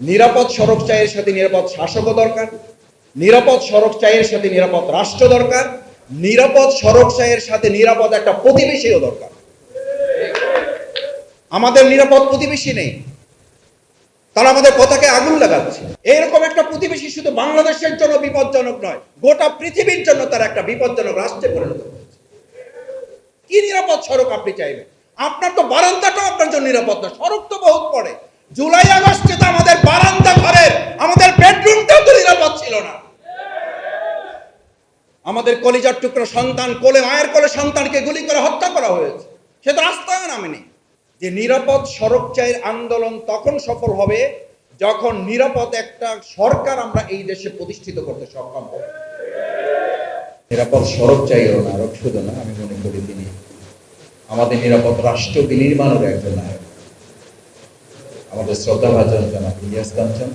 নিরাপদ সড়ক চাইয়ের সাথে নিরাপদ শাসকও দরকার, নিরাপদ সড়ক চাইয়ের সাথে নিরাপদ রাষ্ট্র দরকার, নিরাপদ সড়ক চাইয়ের সাথে নিরাপদ একটা প্রতিবেশীও দরকার। আমাদের নিরাপদ প্রতিবেশী নেই, তারা আমাদের কথাকে আগুন লাগাচ্ছে। এরকম একটা প্রতিবেশী শুধু বাংলাদেশের জন্য বিপজ্জনক নয়, গোটা পৃথিবীর জন্য তারা একটা বিপজ্জনক রাষ্ট্রে পরিণত হয়েছে। কি নিরাপদ সড়ক আপনি চাইবেন? আপনার তো বারান্দাটাও আপনার জন্য নিরাপদ না, সড়ক তো বহুত পড়ে। জুলাই আগস্টে তো আমাদের বারান্দা ঘরের, আমাদের বেডরুমটাও তো নিরাপদ ছিল না। আমাদের কলিজার টুকরো সন্তান কোলে, মায়ের কোলে সন্তানকে গুলি করে হত্যা করা হয়েছে। সে তো রাস্তায় নামেনি। যে নিরাপদ সড়ক চাইয়ের আন্দোলন তখন সফল হবে, যখন নিরাপদ একটা সরকার আমরা এই দেশে প্রতিষ্ঠিত করতে সক্ষম হব। নিরাপদ সড়ক চাইও নায়ক শুধু না, আমি মনে করি তিনি আমাদের নিরাপদ রাষ্ট্র বিনির্মাণের একজন নায়ক। আমাদের শ্রদ্ধা ভাজন জনাব ইলিয়াস কাঞ্চন।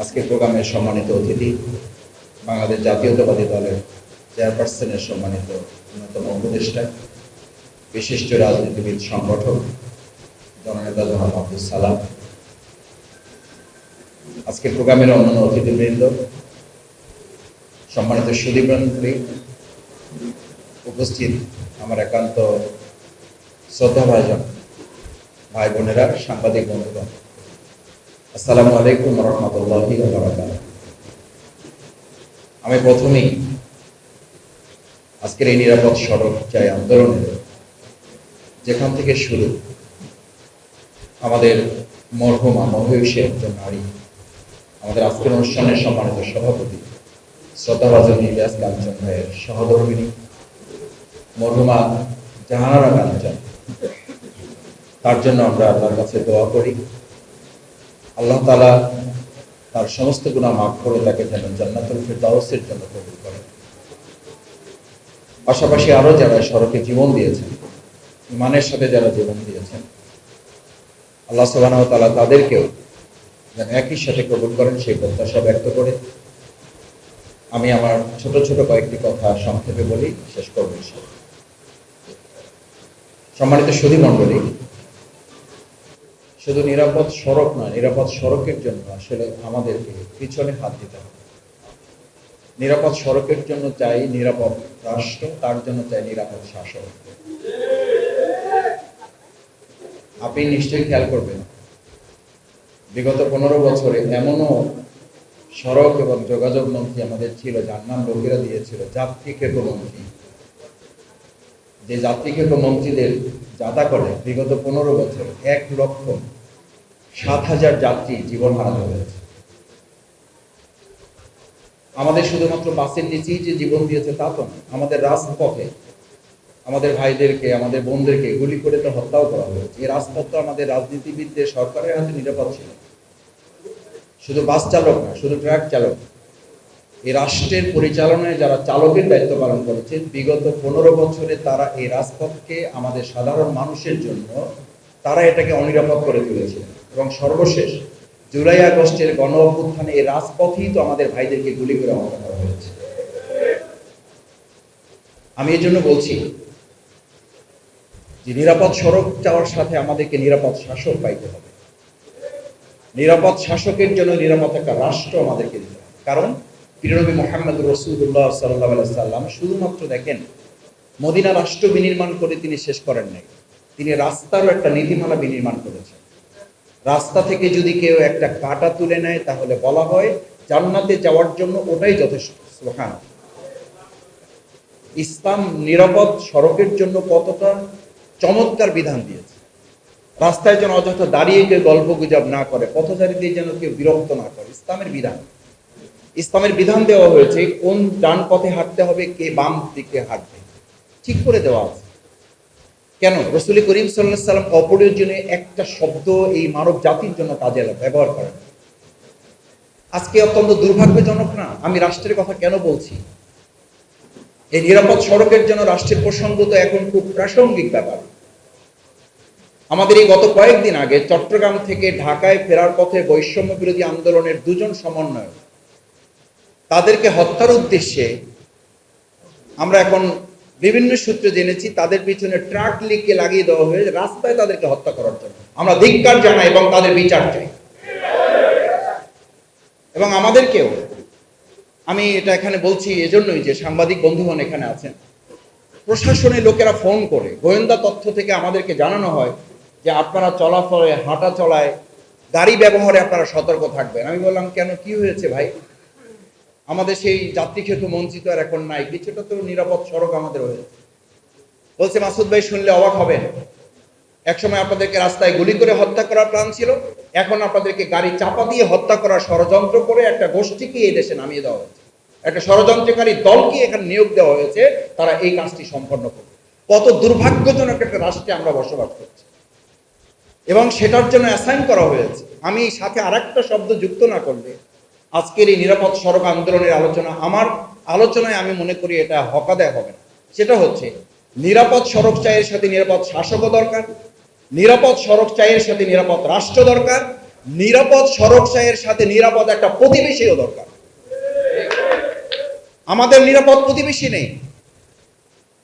আজকে প্রোগ্রামের সম্মানিত অতিথি বাংলাদেশ জাতীয়তাবাদী দলের চেয়ারপারসনের সম্মানিত অন্যতম উপদেষ্টা, বিশিষ্ট রাজনীতিবিদ সংগঠক, জননেতা জনাব আব্দুল সালাম। আজকে প্রোগ্রামের অন্যান্য অতিথিবৃন্দ, সম্মানিত সুদীপ সুদীপন্দ্রী উপস্থিত আমার একান্ত শ্রদ্ধাভাজন ভাই বোনেরা, সাংবাদিক বন্ধুগণ, আসসালামু আলাইকুম রহমতুল্লাহি আমি প্রথমেই আজকের এই নিরাপদ সড়ক চাই আন্দোলনের যেখান থেকে শুরু, আমাদের মরহুমা মহিষী একজন নারী, আমাদের আজকের অনুষ্ঠানের সম্মানিত সভাপতি শ্রদ্ধাভাজন ইলিয়াস কাঞ্চন ভাইয়ের সহধর্মিনী, মরহুমা জাহানারা কাঞ্চন। তার জন্য আমরা আল্লাহর কাছে দোয়া করি। আল্লাহ তালা তার সমস্ত গুণা মাফ করে তাকে যেন জান্নাতুল ফিরদাউসের জন্য কবুল করেন। পাশাপাশি আরও যারা সড়কে জীবন দিয়েছেন, ইমানের সাথে যারা জীবন দিয়েছেন, আল্লাহ সুবহানাহু ওয়া তাআলা তাদেরকেও যেন একই সাথে কবুল করেন সেই প্রত্যাশা ব্যক্ত করে। আমি আমার ছোট ছোট কয়েকটি কথা সংক্ষেপে বলি, শেষ করব সম্মানিত সুধী মণ্ডলী শুধু নিরাপদ সড়ক নয়, নিরাপদ সড়কের জন্য আসলে আমাদেরকে পিছনে হাত দিতে হবে। নিরাপদ সড়কের জন্য চাই নিরাপদ রাষ্ট্র, তার জন্য চাই নিরাপদ শাসক আপনি নিশ্চয়ই খেয়াল করবেন, বিগত পনেরো বছরে এমনও সড়ক এবং যোগাযোগ মন্ত্রী আমাদের ছিল, যার নাম লোকেরা দিয়েছিল, যাত্রী খেপ মন্ত্রী। যে খেপ মন্ত্রীদের যাতা করে বিগত পনেরো বছর এক লক্ষ সাত হাজার যাত্রী জীবন হারাতে হয়েছে। আমাদের শুধুমাত্র বাসের নিচেই যে জীবন দিয়েছে তা তো না, আমাদের রাজপথে আমাদের ভাইদেরকে, আমাদের বোনদেরকে গুলি করে তো হত্যাও করা হয়েছে। এই রাজপথ তো আমাদের রাজনীতিবিদদের সরকারের হাতে নিরাপদ ছিল শুধু বাস চালক না, শুধু ট্রাক চালক এই রাষ্ট্রের পরিচালনায় যারা চালকের দায়িত্ব পালন করেছে, বিগত পনেরো বছরে তারা এই রাজপথকে আমাদের সাধারণ মানুষের জন্য তারা এটাকে অনিরাপদ করে তুলেছে। এবং সর্বশেষ জুলাই আগস্টের গণ অভ্যুত্থানে এই রাজপথেই তো আমাদের ভাইদেরকে গুলি করে হত্যা করা হয়েছে। আমি এই জন্য বলছি যে নিরাপদ সড়ক যাওয়ার সাথে আমাদেরকে নিরাপদ শাসক পাইতে হবে। নিরাপদ শাসকের জন্য নিরাপদ একটা রাষ্ট্র আমাদেরকে দিতে হবে। কারণ প্রিয়নবী মোহাম্মদ রসুল্লাহ সাল্লাহ সাল্লাম শুধুমাত্র দেখেন, মদিনা রাষ্ট্র বিনির্মাণ করে তিনি শেষ করেন নাই। তিনি রাস্তারও একটা নীতিমালা বিনির্মাণ করেছেন। রাস্তা থেকে যদি কেউ একটা কাটা তুলে নেয়, তাহলে বলা হয় জান্নাতে যাওয়ার জন্য ওটাই যথেষ্ট। সুবহান। ইসলাম নিরাপদ সড়কের জন্য কতটা চমৎকার বিধান দিয়েছে। রাস্তায় যেন অযথা দাঁড়িয়ে কেউ গল্প গুজব না করে, পথচারীদের যেন কেউ বিরক্ত না করে, ইসলামের বিধান। ইসলামের বিধান দেওয়া হয়েছে, কোন ডান পথে হাঁটতে হবে, কে বাম দিকে হাঁটবে। ঠিক করে দেওয়া আছে। কেন? রসুল করিম সাল্লাহ সাল্লাম অপরিজনে একটা শব্দ এই মানব জাতির জন্য কাজে ব্যবহার করেন। আজকে অত্যন্ত দুর্ভাগ্যজনক না? আমি রাষ্ট্রের কথা কেন বলছি? এই নিরাপদ সড়কের জন্য রাষ্ট্রের প্রসঙ্গ তো এখন খুব প্রাসঙ্গিক ব্যাপার। আমাদের এই গত কয়েকদিন আগে চট্টগ্রাম থেকে ঢাকায় ফেরার পথে বৈষম্য বিরোধী আন্দোলনের দুজন সমন্বয়ক তাদেরকে হত্যার উদ্দেশ্যে আমরা এখন বিভিন্ন সূত্রে জেনেছি, তাদের পিছনে ট্রাক লিখে লাগিয়ে দেওয়া হয়েছে, রাস্তায় তাদেরকে হত্যা করার জন্য। আমরা ধিক্কার জানাই এবং তাদের বিচার চাই। এবং আমাদেরকেও, আমি এটা এখানে বলছি এজন্যই যে সাংবাদিক বন্ধুগণ এখানে আছেন প্রশাসনের লোকেরা ফোন করে, গোয়েন্দা তথ্য থেকে আমাদেরকে জানানো হয় যে আপনারা চলাফলে, হাঁটা চলায়, গাড়ি ব্যবহারে আপনারা সতর্ক থাকবেন। আমি বললাম, কেন? কি হয়েছে ভাই? আমাদের সেই যাত্রী খেতু মঞ্চিত আর এখন নাই। কিছুটা তো নিরাপদ সড়ক আমাদের হয়েছে বলছে, মাসুদ ভাই শুনলে অবাক হবেন। একসময় আপনাদেরকে রাস্তায় গুলি করে হত্যা করার প্ল্যান ছিল। এখন আপনাদেরকে গাড়ি চাপা দিয়ে হত্যা করার ষড়যন্ত্র করে একটা গোষ্ঠীকে এই দেশে নামিয়ে দেওয়া হয়েছে। একটা ষড়যন্ত্রকারী দলকে এখানে নিয়োগ দেওয়া হয়েছে। তারা এই কাজটি সম্পন্ন করবে। কত দুর্ভাগ্যজনক একটা রাষ্ট্রে আমরা বসবাস করছি। এবং সেটার জন্য অ্যাসাইন করা হয়েছে। আমি সাথে আরেকটা শব্দ যুক্ত না করলে আজকের এই নিরাপদ সড়ক আন্দোলনের আলোচনা আমার আলোচনায় আমি মনে করি এটা হকাদায় হবে না। সেটা হচ্ছে, নিরাপদ সড়ক চাইয়ের সাথে নিরাপদ শাসকও দরকার, নিরাপদ সড়ক চাইয়ের সাথে নিরাপদ রাষ্ট্র দরকার, নিরাপদ সড়ক চাইয়ের সাথে নিরাপদ একটা প্রতিবেশীও দরকার। আমাদের নিরাপদ প্রতিবেশী নেই।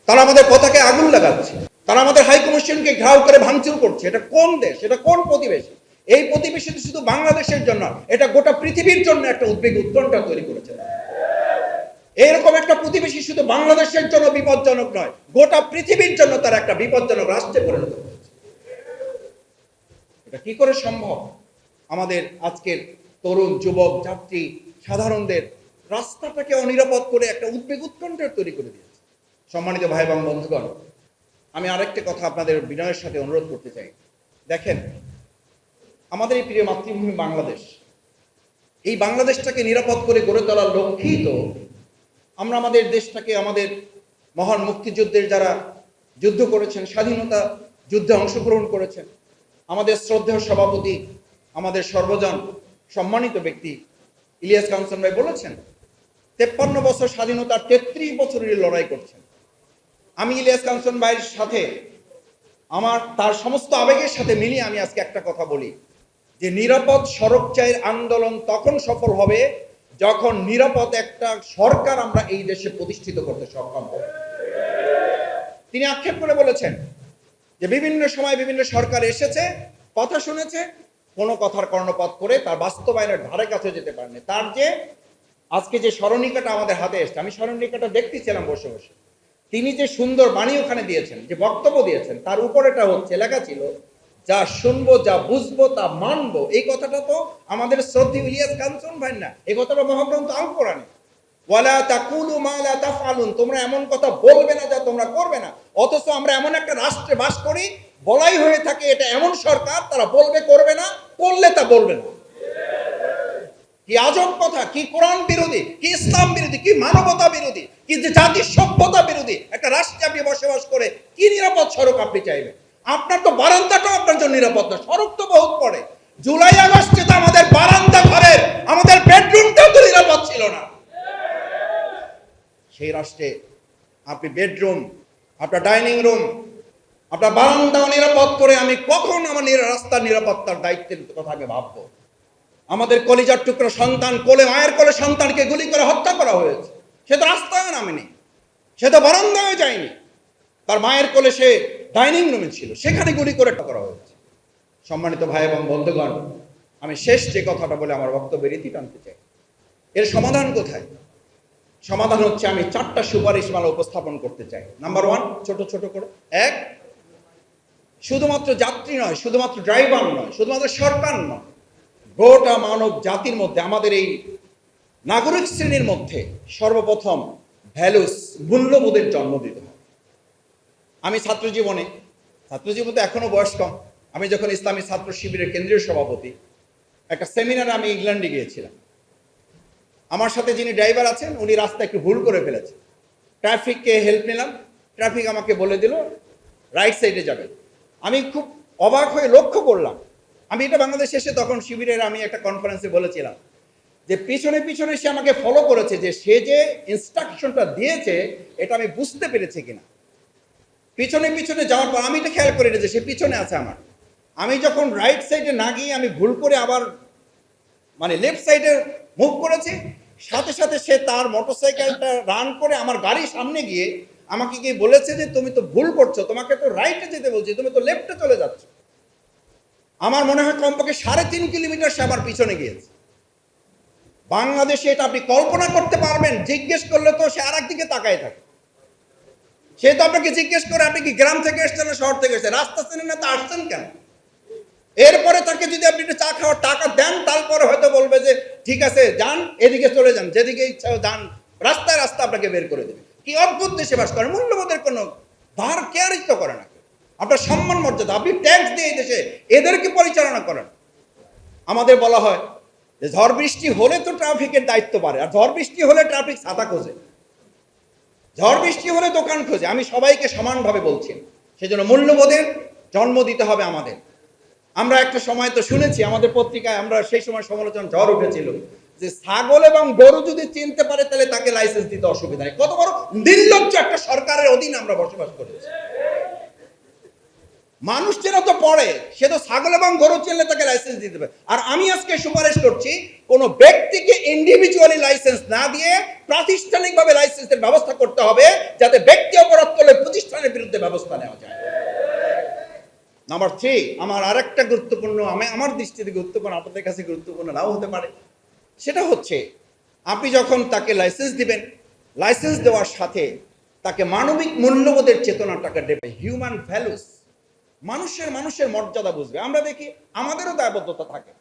তারা আমাদের কথাকে আগুন লাগাচ্ছে। তারা আমাদের হাই কমিশনকে ঘাও করে ভাঙচুর করছে। এটা কোন দেশ? এটা কোন প্রতিবেশী? এই প্রতিবেশী শুধু বাংলাদেশের জন্য এটা গোটা পৃথিবীর জন্য একটা উদ্বেগ উত্তরটা তৈরি করেছে। এরকম একটা প্রতিবেশী শুধু বাংলাদেশের জন্য বিপজ্জনক নয়, গোটা পৃথিবীর জন্য তার একটা বিপজ্জনক রাষ্ট্রে পরিণত হয়েছে। এটা কি করে সম্ভব? আমাদের আজকের তরুণ, যুবক, যাত্রী, সাধারণদের রাস্তাটাকে অনিরাপদ করে একটা উদ্বেগ উৎকণ্ঠা তৈরি করে দিয়েছে। সম্মানিত ভাই এবং বন্ধুগণ, আমি আরেকটা কথা আপনাদের বিনয়ের সাথে অনুরোধ করতে চাই। দেখেন আমাদের এই প্রিয় মাতৃভূমি বাংলাদেশ। এই বাংলাদেশটাকে নিরাপদ করে গড়ে তোলার লক্ষ্যেই তো আমরা আমাদের দেশটাকে, আমাদের মহান মুক্তিযুদ্ধের যারা যুদ্ধ করেছেন, স্বাধীনতা যুদ্ধে অংশগ্রহণ করেছেন, আমাদের শ্রদ্ধেয় সভাপতি, আমাদের সর্বজন সম্মানিত ব্যক্তি ইলিয়াস কাঞ্চন ভাই বলেছেন, তেপ্পান্ন বছর স্বাধীনতার তেত্রিশ বছরের লড়াই করছেন। আমি ইলিয়াস কাঞ্চন ভাইয়ের সাথে, আমার তার সমস্ত আবেগের সাথে মিলিয়ে আমি আজকে একটা কথা বলি। যে নিরাপদ সড়ক চাইয়ের আন্দোলন তখন সফল হবে যখন নিরাপদ একটা সরকার আমরা এই দেশে প্রতিষ্ঠিত করতে সক্ষম হব। তিনি আক্ষেপ করে বলেছেন যে বিভিন্ন সময় বিভিন্ন সরকার এসেছে, কথা শুনেছে, কোনো কথার কর্ণপাত করে তার বাস্তবায়নের ধারে কাছে যেতে পারেনি। তার যে আজকে যে স্মরণিকাটা আমাদের হাতে এসছে, আমি স্মরণিকাটা দেখতেছিলাম বসে বসে। তিনি যে সুন্দর বাণী ওখানে দিয়েছেন, যে বক্তব্য দিয়েছেন, তার উপরেটা হচ্ছে, লেখা ছিল যা শুনব, যা বুঝব, তা মানবো। এই কথাটা তো আমাদের শ্রদ্ধি ইলিয়াস কাঞ্চন ভাই না। এই কথাটা মহাগ্রন্থ আল কোরআনে। ওয়ালা তাকুলু মা লা তাফআলুন। তোমরা এমন কথা বলবে না যা তোমরা করবে না। অথচ আমরা এমন একটা রাষ্ট্রে বাস করি, বলাই হয়ে থাকে এটা এমন সরকার, তারা বলবে, করবে না, করলে তা বলবে না। কি আজব কথা, কি কোরআন বিরোধী, কি ইসলাম বিরোধী, কি মানবতা বিরোধী, কি জাতির সভ্যতা বিরোধী, একটা রাষ্ট্রে আপনি বসবাস করে কি নিরাপদ সড়ক আপনি চাইবেন? আপনার তো বারান্দাটাও আপনার জন্য নিরাপদ না। সড়ক তো বহুত পড়ে। জুলাই আগস্টে তো আমাদের বারান্দা ঘরের, আমাদের বেডরুমটাও তো নিরাপদ ছিল না। সেই রাষ্ট্রে আপনি বেডরুম আপনার ডাইনিং রুম আপনার বারান্দাও নিরাপদ করে আমি কখন আমার রাস্তার নিরাপত্তার দায়িত্বের কথা আমি ভাববো। আমাদের কলিজার টুকরো সন্তান কোলে, মায়ের কোলে সন্তানকে গুলি করে হত্যা করা হয়েছে। সে তো রাস্তায় নামেনি। সে তো বারান্দায় যায়নি। তার মায়ের কোলে সে ডাইনিং রুমে ছিল, সেখানে গুলি করে করা হয়েছে। সম্মানিত ভাই এবং বন্ধুগণ, আমি শেষ যে কথাটা বলে আমার বক্তব্যের রীতি টানতে চাই। এর সমাধান কোথায়? সমাধান হচ্ছে আমি চারটা সুপারিশ মালা উপস্থাপন করতে চাই। নাম্বার ওয়ান ছোট ছোট করে। এক, শুধুমাত্র যাত্রী নয়, শুধুমাত্র ড্রাইভার নয়, শুধুমাত্র সরকার নয়, গোটা মানব জাতির মধ্যে, আমাদের এই নাগরিক শ্রেণির মধ্যে সর্বপ্রথম ভ্যালুস, মূল্যবোধের জন্ম দিতে হবে। আমি ছাত্র জীবনে ছাত্র জীবনে তো এখনও বয়স কম, আমি যখন ইসলামী ছাত্র শিবিরের কেন্দ্রীয় সভাপতি, একটা সেমিনারে আমি ইংল্যান্ডে গিয়েছিলাম। আমার সাথে যিনি ড্রাইভার আছেন, উনি রাস্তা একটু ভুল করে ফেলেছেন ট্রাফিককে হেল্প নিলাম, ট্রাফিক আমাকে বলে দিল রাইট সাইডে যাবেন। আমি খুব অবাক হয়ে লক্ষ্য করলাম, আমি এটা বাংলাদেশে এসে তখন শিবিরের আমি একটা কনফারেন্সে বলেছিলাম, যে পিছনে পিছনে সে আমাকে ফলো করেছে, যে সে যে ইনস্ট্রাকশনটা দিয়েছে, এটা আমি বুঝতে পেরেছি কিনা। পিছনে পিছনে যাওয়ার পর আমি এটা খেয়াল করি না যে সে পিছনে আছে আমার। আমি যখন রাইট সাইডে না গিয়ে আমি ভুল করে আবার মানে লেফট সাইডে মুভ করেছি, সাথে সাথে সে তার মোটরসাইকেলটা রান করে আমার গাড়ির সামনে গিয়ে আমাকে গিয়ে বলেছে যে, তুমি তো ভুল করছ, তোমাকে তো রাইটে যেতে বলছি, তুমি তো লেফটে চলে যাচ্ছ। আমার মনে হয় কমপক্ষে সাড়ে তিন কিলোমিটার সে আমার পিছনে গিয়েছে। বাংলাদেশে এটা আপনি কল্পনা করতে পারবেন, জিজ্ঞেস করলে তো সে আর একদিকে তাকায় থাকে। সে তো আপনাকে জিজ্ঞেস করে, আপনি কি গ্রাম থেকে এসছেন না শহর থেকে এসেছেন? রাস্তা চেনেন না তো আসছেন কেন? এরপরে তাকে যদি আপনি একটু চা খাওয়ার টাকা দেন, তারপরে হয়তো বলবে যে, ঠিক আছে, যান, এদিকে চলে যান, যেদিকে ইচ্ছা যান। রাস্তায় রাস্তা আপনাকে বের করে দেবে। কি অদ্ভুত দেশে বাস করেন মূল্যবোধের কোনো ভার কেয়ারিত তো করে না আপনার সম্মান, মর্যাদা, আপনি ট্যাক্স দিয়ে এই দেশে এদেরকে পরিচালনা করেন। আমাদের বলা হয় যে, ঝড় বৃষ্টি হলে তো ট্রাফিকের দায়িত্ব বাড়ে, আর ঝড় বৃষ্টি হলে ট্রাফিক ছাতা খোঁজে। ঝড় বৃষ্টি হলে দোকান খোঁজে। আমি সবাইকে সমানভাবে বলছি। সেজন্য মূল্যবোধের জন্ম দিতে হবে আমাদের। আমরা একটা সময় তো শুনেছি, আমাদের পত্রিকায় আমরা সেই সময় সমালোচনা ঝড় উঠেছিল যে ছাগল এবং গরু যদি চিনতে পারে তাহলে তাকে লাইসেন্স দিতে অসুবিধা নেই। কত বড় নির্লজ্জ একটা সরকারের অধীনে আমরা বসবাস করেছি। মানুষ চেনা তো পড়ে, সে তো ছাগল এবং গরু চিনলে তাকে লাইসেন্স দিতে হবে। আর আমি আজকে সুপারিশ করছি, কোন ব্যক্তিকে ইন্ডিভিজুয়ালি লাইসেন্স না দিয়ে প্রাতিষ্ঠানিকভাবে লাইসেন্সের ব্যবস্থা করতে হবে, যাতে ব্যক্তি অপরাধ করলে প্রতিষ্ঠানের বিরুদ্ধে ব্যবস্থা নেওয়া যায়। নাম্বার থ্রি আমার আরেকটা গুরুত্বপূর্ণ, আমি আমার দৃষ্টিতে গুরুত্বপূর্ণ, আপনাদের কাছে গুরুত্বপূর্ণ নাও হতে পারে। সেটা হচ্ছে, আপনি যখন তাকে লাইসেন্স দিবেন লাইসেন্স দেওয়ার সাথে তাকে মানবিক মূল্যবোধের চেতনাটাকে দেবে হিউম্যান ভ্যালুস মানুষের মানুষের মর্যাদা বুঝবে। আমরা দেখি আমাদেরও দায়বদ্ধতা থাকে।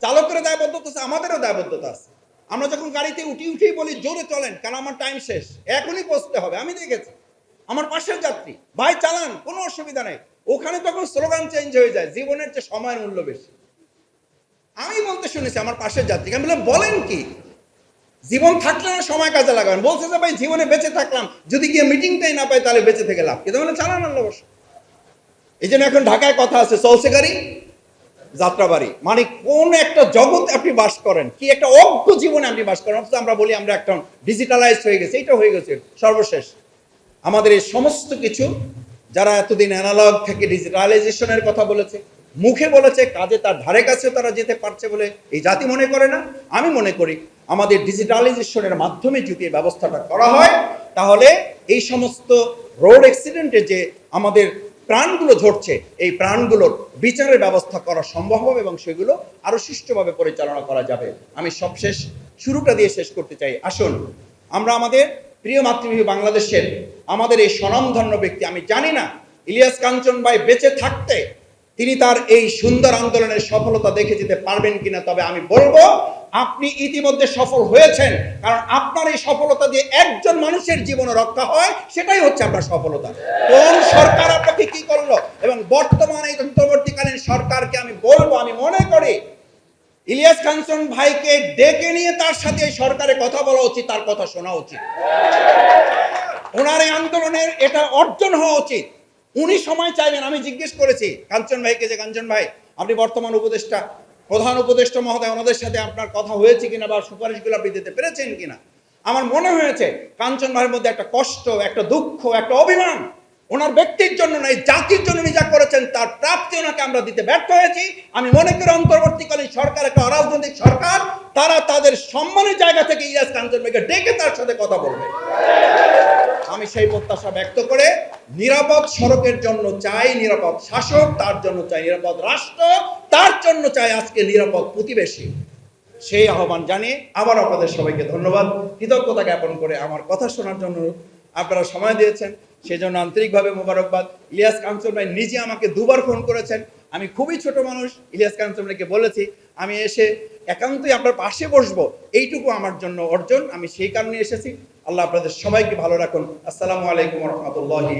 চালকের দায়বদ্ধতা আছে, আমাদেরও দায়বদ্ধতা আছে। আমরা যখন গাড়িতে উঠি, উঠেই বলি, জোরে চলেন, কারণ আমার টাইম শেষ। এখনই পৌঁছতে হবে। আমি দেখেছি। আমার পাশের যাত্রী, ভাই, চালান, কোনো অসুবিধা নেই। ওখানে তখন স্লোগান চেঞ্জ হয়ে যায়, জীবনের চেয়ে সময়ের মূল্য বেশি। আমি বলতে শুনেছি আমার পাশের যাত্রীকে, আমি বললাম, বলেন কি? জীবন থাকলে না সময় কাজে লাগাবেন? বলছে যে, ভাই, জীবনে বেঁচে থাকলাম। যদি গিয়ে মিটিংটাই না পাই, তাহলে বেঁচে থেকে লাভ কিন্তু মানে চালান বসে এই জন্য এখন ঢাকায় কথা আছে চলছে গাড়ি যাত্রাবাড়ি। মানে কোন একটা জগৎ আপনি বাস করেন, কি একটা অজ্ঞ জীবনে আপনি বাস করেন, অথচ আমরা বলি আমরা একটা ডিজিটালাইজ হয়ে গেছে, এইটা হয়ে গেছে, সর্বশেষ। আমাদের এই সমস্ত কিছু, যারা এতদিন অ্যানালগ থেকে ডিজিটালাইজেশনের কথা বলেছে, মুখে বলেছে, কাজে তার ধারে কাছে তারা যেতে পারছে বলে এই জাতি মনে করে না, আমি মনে করি আমাদের ডিজিটালাইজেশনের মাধ্যমে যদি ব্যবস্থাটা করা হয়, তাহলে এই সমস্ত রোড অ্যাক্সিডেন্টে যে আমাদের প্রাণগুলো ঝরছে এই প্রাণগুলোর বিচারের ব্যবস্থা করা সম্ভব হবে এবং সেগুলো আরও সুষ্ঠুভাবে পরিচালনা করা যাবে। আমি সবশেষ শুরুটা দিয়ে শেষ করতে চাই। আসুন, আমরা আমাদের প্রিয় মাতৃভূমি বাংলাদেশের আমাদের এই স্বনামধন্য ব্যক্তি, আমি জানি না, ইলিয়াস কাঞ্চন ভাই বেঁচে থাকতে তিনি তার এই সুন্দর আন্দোলনের সফলতা দেখে যেতে পারবেন কিনা, তবে আমি বলব, আপনি ইতিমধ্যে সফল হয়েছেন, কারণ আপনার এই সফলতা দিয়ে একজন মানুষের জীবন রক্ষা হয়, সেটাই হচ্ছে আপনার সফলতা। কোন সরকার আপনাকে কি করল? এবং বর্তমানে এই অন্তর্বর্তীকালীন সরকারকে আমি বলব, আমি মনে করি, ইলিয়াস কাঞ্চন ভাইকে ডেকে নিয়ে তার সাথে সরকারে কথা বলা উচিত, তার কথা শোনা উচিত। ওনার এই আন্দোলনের এটা অর্জন হওয়া উচিত। উনি সময় চাইবেন, আমি জিজ্ঞেস করেছি, কাঞ্চন ভাইকে যে, কাঞ্চন ভাই, আপনি বর্তমান উপদেষ্টা, প্রধান উপদেষ্টা মহোদয়, ওনাদের সাথে আপনার কথা হয়েছে কিনা বা সুপারিশগুলো আপনি দিতে পেরেছেন কিনা? আমার মনে হয়েছে, কাঞ্চন ভাইয়ের মধ্যে একটা কষ্ট, একটা দুঃখ, একটা অভিমান ওনার ব্যক্তির জন্য নয়, জাতির জন্য যা করেছেন তার প্রাপ্তি ওনাকে আমরা দিতে ব্যর্থ হয়েছি। আমি মনে করি অন্তর্বর্তীকালীন সরকার একটা অরাজনৈতিক সরকার, তারা তাদের সম্মানের জায়গা থেকে ইলিয়াস কাঞ্চন ভাইকে ডেকে তার সাথে কথা বলবে। আমি সেই প্রত্যাশা ব্যক্ত করে নিরাপদ সড়কের জন্য চাই নিরাপদ শাসক, তার জন্য চাই নিরাপদ রাষ্ট্র, তার জন্য চাই আজকে নিরাপদ প্রতিবেশী। সেই আহ্বান জানিয়ে আবার আপনাদের সবাইকে ধন্যবাদ। কৃতজ্ঞতা জ্ঞাপন করে আমার কথা শোনার জন্য আপনারা সময় দিয়েছেন। সেই জন্য আন্তরিকভাবে মোবারকবাদ। ইলিয়াস কাঞ্চন ভাই নিজে আমাকে দুবার ফোন করেছেন। আমি খুবই ছোট মানুষ, ইলিয়াস কাঞ্চন ভাইকে বলেছি, আমি এসে একান্তই আপনার পাশে বসবো। এইটুকু আমার জন্য অর্জন, আমি সেই কারণে এসেছি। আল্লাহ আপনাদের সবাইকে ভালো রাখুন। আসসালামু আলাইকুম রহমতুল্লাহি